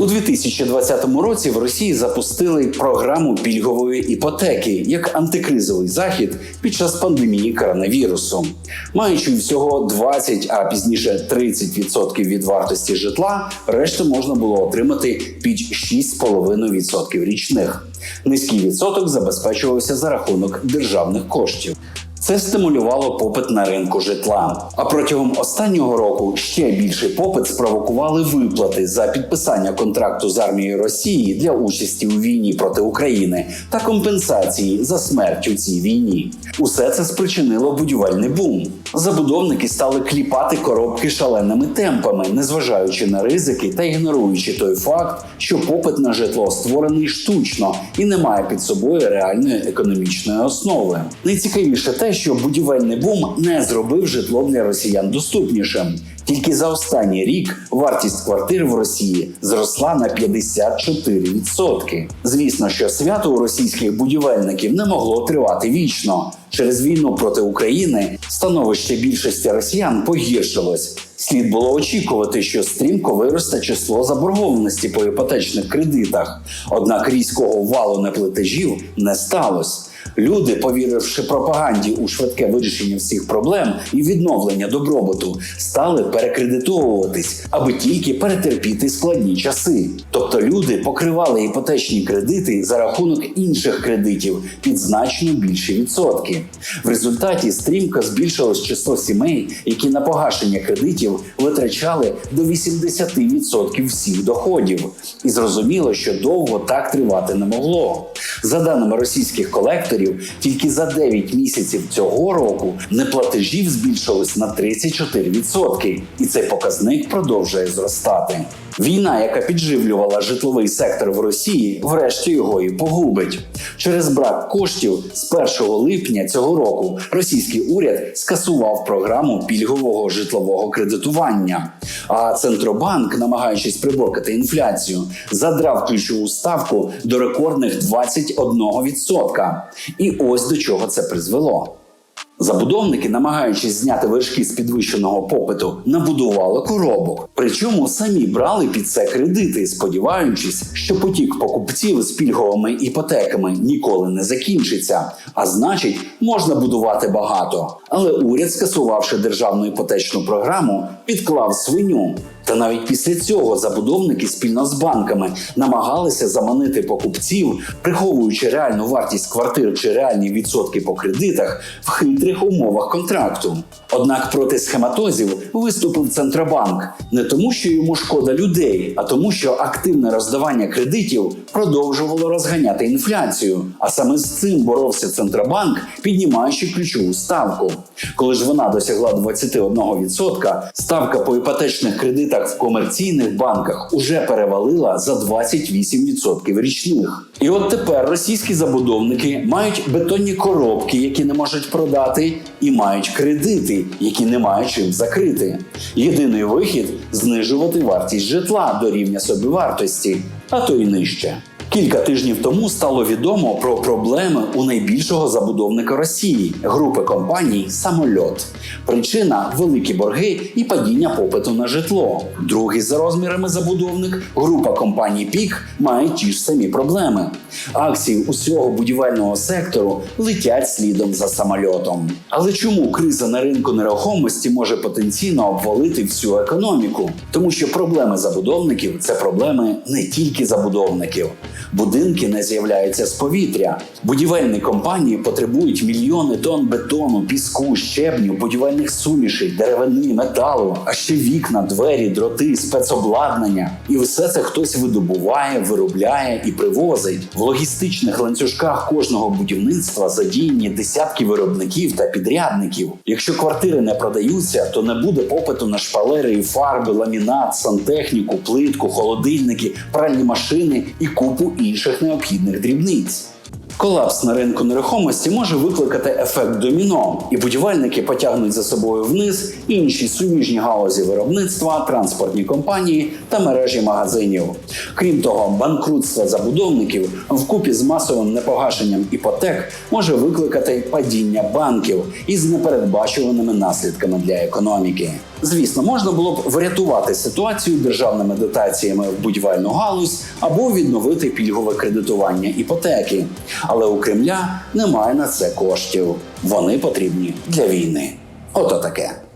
У 2020 році в Росії запустили програму пільгової іпотеки як антикризовий захід під час пандемії коронавірусу. Маючи всього 20, а пізніше 30% від вартості житла, решту можна було отримати під 6,5% річних. Низький відсоток забезпечувався за рахунок державних коштів. Це стимулювало попит на ринку житла. А протягом останнього року ще більший попит спровокували виплати за підписання контракту з армією Росії для участі у війні проти України та компенсації за смерть у цій війні. Усе це спричинило будівельний бум. Забудовники стали кліпати коробки шаленими темпами, незважаючи на ризики та ігноруючи той факт, що попит на житло створений штучно і не має під собою реальної економічної основи. Найцікавіше те, що будівельний бум не зробив житло для росіян доступнішим. Тільки за останній рік вартість квартир в Росії зросла на 54%. Звісно, що свято у російських будівельників не могло тривати вічно. Через війну проти України становище більшості росіян погіршилось. Слід було очікувати, що стрімко виросте число заборгованості по іпотечних кредитах. Однак різкого валу неплатежів не сталося. Люди, повіривши пропаганді у швидке вирішення всіх проблем і відновлення добробуту, стали перекредитовуватись, аби тільки перетерпіти складні часи. Тобто люди покривали іпотечні кредити за рахунок інших кредитів під значно більші відсотки. В результаті стрімко збільшилось число сімей, які на погашення кредитів витрачали до 80% всіх доходів. І зрозуміло, що довго так тривати не могло. За даними російських колекторів, тільки за 9 місяців цього року неплатежів збільшилось на 34%, і цей показник продовжує зростати. Війна, яка підживлювала житловий сектор в Росії, врешті його і погубить. Через брак коштів з 1 липня цього року російський уряд скасував програму пільгового житлового кредитування. А центробанк, намагаючись приборкати інфляцію, задрав ключову ставку до рекордних 21%. І ось до чого це призвело. Забудовники, намагаючись зняти вершки з підвищеного попиту, набудували коробок. Причому самі брали під це кредити, сподіваючись, що потік покупців з пільговими іпотеками ніколи не закінчиться. А значить, можна будувати багато. Але уряд, скасувавши державну іпотечну програму, підклав свиню. Та навіть після цього забудовники спільно з банками намагалися заманити покупців, приховуючи реальну вартість квартир чи реальні відсотки по кредитах в хитрих умовах контракту. Однак проти схематозів виступив Центробанк не тому, що йому шкода людей, а тому, що активне роздавання кредитів продовжувало розганяти інфляцію. А саме з цим боровся Центробанк, піднімаючи ключову ставку. Коли ж вона досягла 21%, ставка по іпотечних кредитах в комерційних банках уже перевалила за 28% річних. І от тепер російські забудовники мають бетонні коробки, які не можуть продати, і мають кредити, які не мають чим закрити. Єдиний вихід знижувати вартість житла до рівня собівартості, а то й нижче. Кілька тижнів тому стало відомо про проблеми у найбільшого забудовника Росії групи компаній Самольот. Причина великі борги і падіння попиту на житло. Другий за розмірами забудовник група компаній Пік має ті ж самі проблеми. Акції усього будівельного сектору летять слідом за самольотом. Але чому криза на ринку нерухомості може потенційно обвалити всю економіку? Тому що проблеми забудовників це проблеми не тільки забудовників. Будинки не з'являються з повітря. Будівельні компанії потребують мільйони тонн бетону, піску, щебню, будівельних сумішей, деревини, металу, а ще вікна, двері, дроти, спецобладнання. І все це хтось видобуває, виробляє і привозить. В логістичних ланцюжках кожного будівництва задіяні десятки виробників та підрядників. Якщо квартири не продаються, то не буде попиту на шпалери і фарби, ламінат, сантехніку, плитку, холодильники, пральні машини і купу інших необхідних дрібниць. Колапс на ринку нерухомості може викликати ефект доміно, і будівельники потягнуть за собою вниз інші суміжні галузі виробництва, транспортні компанії та мережі магазинів. Крім того, банкрутство забудовників вкупі з масовим непогашенням іпотек може викликати падіння банків із непередбачуваними наслідками для економіки. Звісно, можна було б врятувати ситуацію державними дотаціями в будівельну галузь або відновити пільгове кредитування іпотеки. Але у Кремля немає на це коштів. Вони потрібні для війни. Ото таке.